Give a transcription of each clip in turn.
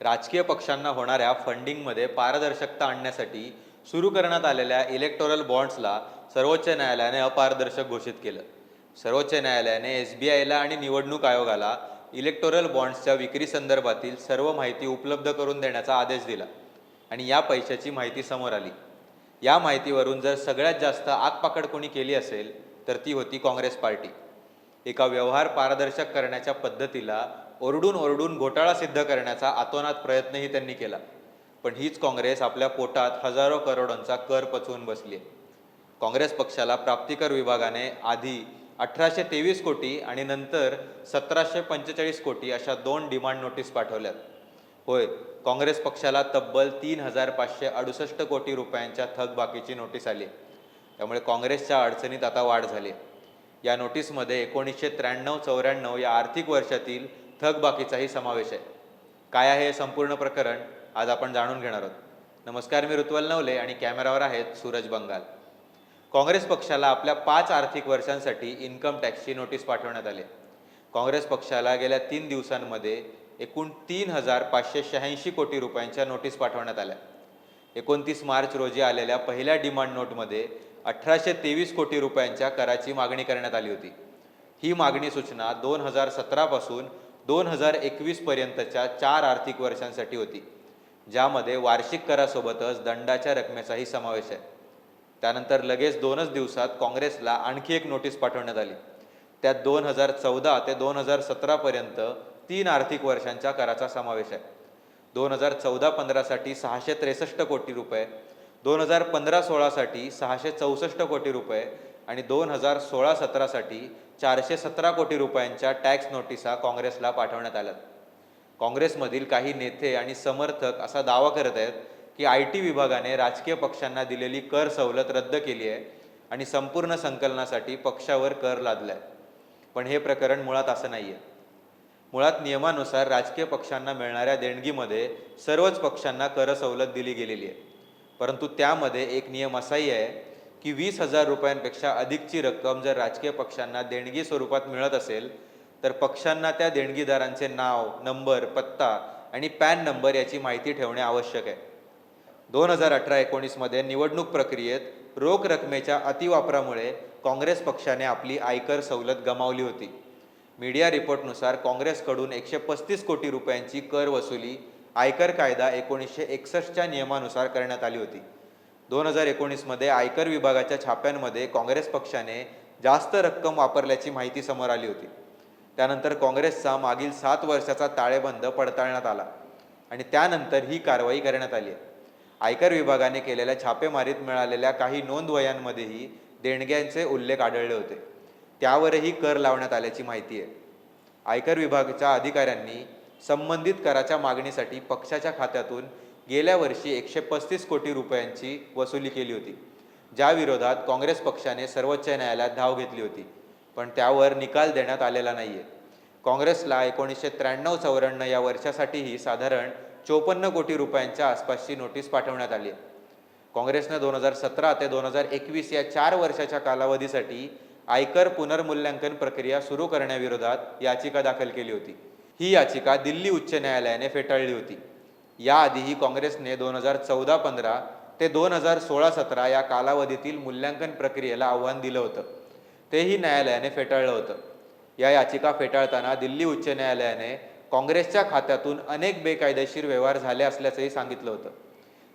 राजकीय पक्षांना होणाऱ्या फंडिंगमध्ये पारदर्शकता आणण्यासाठी सुरू करण्यात आलेल्या इलेक्टोरल बॉन्ड्सला सर्वोच्च न्यायालयाने अपारदर्शक घोषित केलं. सर्वोच्च न्यायालयाने एस बी आयला आणि निवडणूक आयोगाला इलेक्टोरल बॉन्ड्सच्या विक्री संदर्भातील सर्व माहिती उपलब्ध करून देण्याचा आदेश दिला आणि या पैशाची माहिती समोर आली. या माहितीवरून जर सगळ्यात जास्त आगपाकड कोणी केली असेल तर ती होती काँग्रेस पार्टी. एका व्यवहार पारदर्शक करण्याच्या पद्धतीला ओरडून ओरडून घोटाळा सिद्ध करण्याचा आतोनात प्रयत्नही त्यांनी केला. पण हीच काँग्रेस आपल्या पोटात हजारो करोडांचा कर पचवून बसली आहे. काँग्रेस पक्षाला प्राप्तिकर विभागाने आधी अठराशे तेवीस कोटी आणि नंतर सतराशे पंचेचाळीस कोटी अशा दोन डिमांड नोटीस पाठवल्यात. होय काँग्रेस पक्षाला तब्बल तीन हजार पाचशे अडुसष्ट कोटी रुपयांच्या थकबाकीची नोटीस आली त्यामुळे काँग्रेसच्या अडचणीत आता वाढ झाली या नोटीसमध्ये एकोणीसशे त्र्याण्णव चौऱ्याण्णव या आर्थिक वर्षातील थकबाकीचाही समावेश आहे. काय आहे हे संपूर्ण प्रकरण आज आपण जाणून घेणार आहोत. नमस्कार मी ऋत्वल नवले आणि कॅमेरावर आहेत सूरज बंगाल. काँग्रेस पक्षाला आपल्या पाच आर्थिक वर्षांसाठी इन्कम टॅक्सची नोटीस पाठवण्यात आली काँग्रेस पक्षाला गेल्या तीन दिवसांमध्ये एकूण तीन हजार पाचशे शहाऐंशी कोटी रुपयांच्या नोटीस पाठवण्यात आल्या. एकोणतीस मार्च रोजी आलेल्या पहिल्या डिमांड नोटमध्ये अठराशे तेवीस कोटी रुपयांच्या कराची मागणी करण्यात आली होती. ही मागणी सूचना दोन हजार सतरापासून दोन हजार एकवीसपर्यंतच्या चार आर्थिक वर्षांसाठी होती ज्यामध्ये वार्षिक करासोबतच दंडाच्या रकमेचाही समावेश आहे. त्यानंतर लगेच दोनच दिवसात काँग्रेसला आणखी एक नोटीस पाठवण्यात आली. त्यात दोन हजार चौदा ते दोन हजार सतरापर्यंत तीन आर्थिक वर्षांच्या कराचा समावेश आहे. दोन हजार चौदा पंधरासाठी सहाशे त्रेसष्ट कोटी रुपये दोन हजार पंधरा सोळासाठी सहाशे चौसष्ट कोटी रुपये आणि दोन हजार सोळा सतरासाठी चारशे सतरा कोटी रुपयांच्या टॅक्स नोटिसा काँग्रेसला पाठवण्यात आल्यात. काँग्रेसमधील काही नेते आणि समर्थक असा दावा करत आहेत की आय टी विभागाने राजकीय पक्षांना दिलेली कर सवलत रद्द केली आहे आणि संपूर्ण संकलनासाठी पक्षावर कर लादलाय. पण हे प्रकरण मुळात असं नाही आहे मुळात नियमानुसार राजकीय पक्षांना मिळणाऱ्या देणगीमध्ये सर्वच पक्षांना कर सवलत दिली गेलेली आहे. परंतु त्यामध्ये एक नियम असाही आहे की वीस हजार रुपयांपेक्षा अधिकची रक्कम जर राजकीय पक्षांना देणगी स्वरूपात मिळत असेल तर पक्षांना त्या देणगीदारांचे नाव नंबर पत्ता आणि पॅन नंबर याची माहिती ठेवणे आवश्यक आहे. दोन हजार अठरा एकोणीसमध्ये निवडणूक प्रक्रियेत रोख रकमेच्या अतिवापरामुळे काँग्रेस पक्षाने आपली आयकर सवलत गमावली होती. मीडिया रिपोर्टनुसार काँग्रेसकडून एकशे पस्तीस कोटी रुपयांची कर वसुली आयकर कायदा एकोणीसशे एकसष्टच्या नियमानुसार करण्यात आली होती. दोन हजार एकोणीसमध्ये आयकर विभागाच्या छाप्यांमध्ये काँग्रेस पक्षाने जास्त रक्कम वापरल्याची माहिती समोर आली होती. त्यानंतर काँग्रेसचा मागील सात वर्षाचा ताळेबंद पडताळण्यात आला आणि त्यानंतर ही कारवाई करण्यात आली. आहे आयकर विभागाने केलेल्या छापेमारीत मिळालेल्या काही नोंदवयांमध्येही देणग्यांचे उल्लेख आढळले होते. त्यावरही कर लावण्यात आल्याची माहिती आहे. आयकर विभागाच्या अधिकाऱ्यांनी संबंधित कराच्या मागणीसाठी पक्षाच्या खात्यातून गेल्या वर्षी एकशे पस्तीस कोटी रुपयांची वसुली केली होती. ज्या विरोधात काँग्रेस पक्षाने सर्वोच्च न्यायालयात धाव घेतली होती पण त्यावर निकाल देण्यात आलेला नाही आहे काँग्रेसला एकोणीसशे त्र्याण्णव चौऱ्याण्णव या वर्षासाठीही साधारण चोपन्न कोटी रुपयांच्या आसपासची नोटीस पाठवण्यात आली आहे. काँग्रेसनं दोन हजार सतरा ते दोन हजार एकवीस या चार वर्षाच्या कालावधीसाठी आयकर पुनर्मूल्यांकन प्रक्रिया सुरू करण्याविरोधात याचिका दाखल केली होती. ही याचिका दिल्ली उच्च न्यायालयाने फेटाळली होती. याआधीही काँग्रेसने दोन हजार चौदा पंधरा ते दोन हजार सोळा सतरा या कालावधीतील मूल्यांकन प्रक्रियेला आव्हान दिलं होतं. तेही न्यायालयाने फेटाळलं होतं. या याचिका फेटाळताना दिल्ली उच्च न्यायालयाने काँग्रेसच्या खात्यातून अनेक बेकायदेशीर व्यवहार झाले असल्याचंही सांगितलं होतं.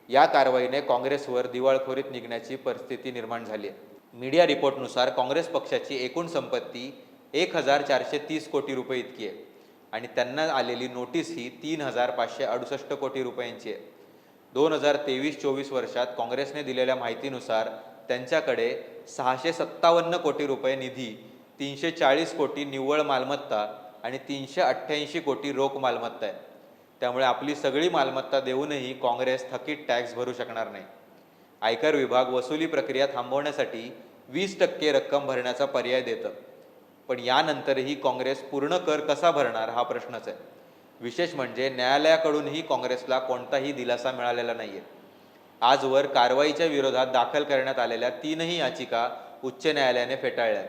या कारवाईने काँग्रेसवर दिवाळखोरीत निघण्याची परिस्थिती निर्माण झाली आहे. मीडिया रिपोर्टनुसार काँग्रेस पक्षाची एकूण संपत्ती एक हजार चारशे तीस कोटी रुपये इतकी आहे. आणि त्यांना आलेली नोटीस ही तीन हजार पाचशे अडुसष्ट कोटी रुपयांची आहे. दोन हजार तेवीस चोवीस वर्षात काँग्रेसने दिलेल्या माहितीनुसार त्यांच्याकडे सहाशे सत्तावन्न कोटी रुपये निधी तीनशे चाळीस कोटी निव्वळ मालमत्ता आणि तीनशे अठ्ठ्याऐंशी कोटी रोख मालमत्ता आहे. त्यामुळे आपली सगळी मालमत्ता देऊनही काँग्रेस थकीत टॅक्स भरू शकणार नाही. आयकर विभाग वसुली प्रक्रिया थांबवण्यासाठी वीस टक्के रक्कम भरण्याचा पर्याय देतं. पण यानंतरही काँग्रेस पूर्ण कर कसा भरणार हा प्रश्नच आहे. विशेष म्हणजे न्यायालयाकडूनही काँग्रेसला कोणताही दिलासा मिळालेला नाही आहे आजवर कारवाईच्या विरोधात दाखल करण्यात आलेल्या तीनही याचिका उच्च न्यायालयाने फेटाळल्यात.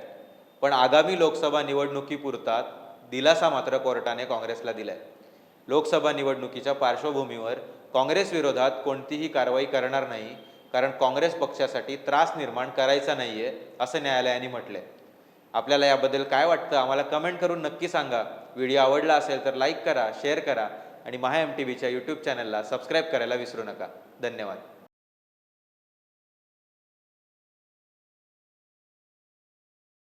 पण आगामी लोकसभा निवडणुकीपुरता दिलासा मात्र कोर्टाने काँग्रेसला दिलाय. लोकसभा निवडणुकीच्या पार्श्वभूमीवर काँग्रेस विरोधात कोणतीही कारवाई करणार नाही कारण काँग्रेस पक्षासाठी त्रास निर्माण करायचा नाहीये असं न्यायालयाने म्हटलंय. आपल्याला याबद्दल काय वाटतं आम्हाला कमेंट करून नक्की सांगा. व्हिडिओ आवडला असेल तर लाईक करा शेअर करा आणि महा एम टी व्हीच्या यूट्यूब चॅनलला सबस्क्राईब करायला विसरू नका. धन्यवाद.